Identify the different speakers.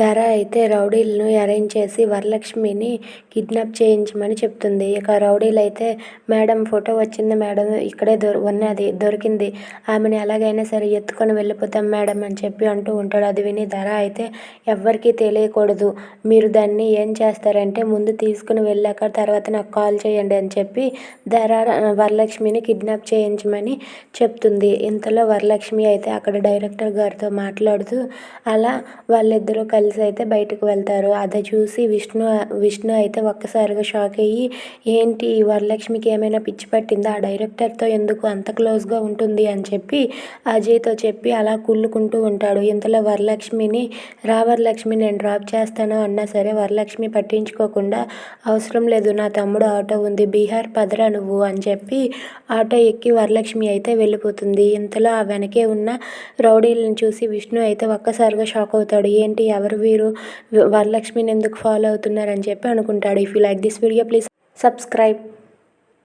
Speaker 1: ధర అయితే రౌడీలను అరేంజ్ చేసి వరలక్ష్మిని కిడ్నాప్ చేయించమని చెప్తుంది. ఇక రౌడీలు అయితే మేడం ఫోటో వచ్చింది మేడం ఇక్కడే దొరి ఉన్నది దొరికింది. ఆమెని ఎలాగైనా సరే ఎత్తుకొని వెళ్ళిపోతాం మేడం అని చెప్పి అంటూ ఉంటాడు. అది విని ధర అయితే ఎవ్వరికీ తెలియకూడదు. మీరు దాన్ని ఏం చేస్తారంటే ముందు తీసుకుని వెళ్ళాక తర్వాత నాకు కాల్ చేయండి అని చెప్పి ధర వరలక్ష్మిని కిడ్నాప్ చేయించమని చెప్తుంది. ఇంతలో వరలక్ష్మి అయితే అక్కడ డైరెక్టర్ గారితో మాట్లాడుతూ అలా వాళ్ళిద్దరూ కలిసి అయితే బయటకు వెళ్తారు. అది చూసి విష్ణు విష్ణు అయితే ఒక్కసారిగా షాక్ అయ్యి ఏంటి ఈ వరలక్ష్మికి ఏమైనా పిచ్చి పట్టిందా? ఆ డైరెక్టర్తో ఎందుకు అంత క్లోజ్గా ఉంటుంది? అని చెప్పి అజయ్తో చెప్పి అలా కుళ్ళుకుంటూ ఉంటాడు. ఇంతలో వరలక్ష్మిని రా వరలక్ష్మి నేను డ్రాప్ చేస్తాను అన్నా సరే వరలక్ష్మి పట్టించుకోకుండా అవసరం లేదు. నా తమ్ముడు ఆటో ఉంది. బీహార్ పదరా నువ్వు? అని చెప్పి ఆటో ఎక్కి వరలక్ష్మి అయితే వెళ్ళిపోతుంది. ఇంతలో ఆ వెనకే ఉన్న రౌడీలను చూసి విష్ణు అయితే ఒక్కసారిగా షాక్ అవుతాడు. ఏంటి ఎవరు వీరు? వరలక్ష్మిని ఎందుకు ఫాలో అవుతున్నారని చెప్పి అనుకుంటాడు. If you like this video please subscribe